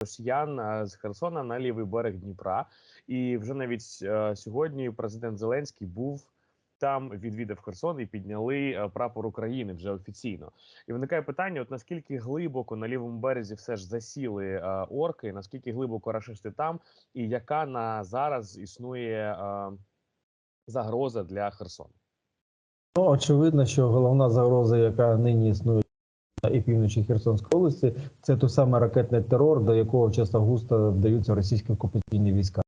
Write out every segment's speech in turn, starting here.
росіян е, з Херсона на лівий берег Дніпра. І вже навіть е, сьогодні президент Зеленський був там, відвідав Херсон і підняли е, прапор України вже офіційно. І виникає питання: от наскільки глибоко на лівому березі все ж засіли е, орки, наскільки глибоко рашисти там, і яка на зараз існує е, загроза для Херсону? Ну, очевидно, що головна загроза, яка нині існує і півночі Херсонської області, це той самий ракетний терор, до якого в час августа вдаються російські окупаційні війська.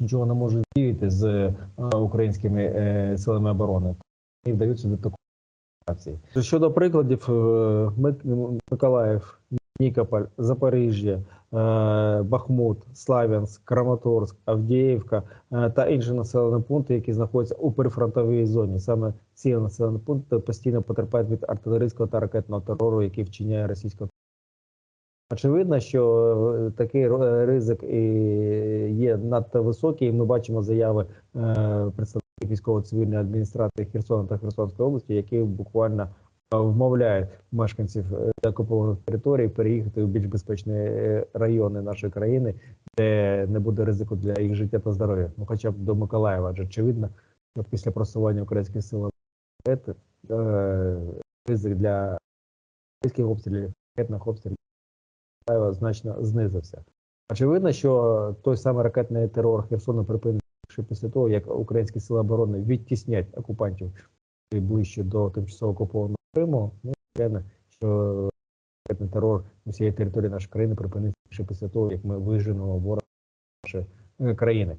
Нічого не можуть діяти з е, українськими е, силами оборони і вдаються до такої. Щодо прикладів, е, Мик- Миколаїв, Нікополь, Запоріжжя, Бахмут, Славянськ, Краматорськ, Авдіївка е, та інші населені пункти, які знаходяться у прифронтовій зоні. Саме ці населені пункти постійно потерпають від артилерійського та ракетного терору, який вчиняє російська. Очевидно, що е, такий ризик є надто високий. і Ми бачимо заяви е, представників військово-цивільної адміністрації Херсона та Херсонської області, які буквально вмовляють мешканців е, окупованих територій переїхати у більш безпечні е, райони нашої країни, де не буде ризику для їх життя та здоров'я. Ну, хоча б до Миколаєва, адже очевидно, що після просування українських сил е, ризик для російських обстрілів, ракетних обстрілів значно знизився. Очевидно, що той самий ракетний терор Херсону припиниться після того, як українські сили оборони відтіснять окупантів ближче до тимчасово окупованого Криму. Ну, звичайно, що терор на всієї території нашої країни припиниться лише після того, як ми виженемо ворога нашої е, країни.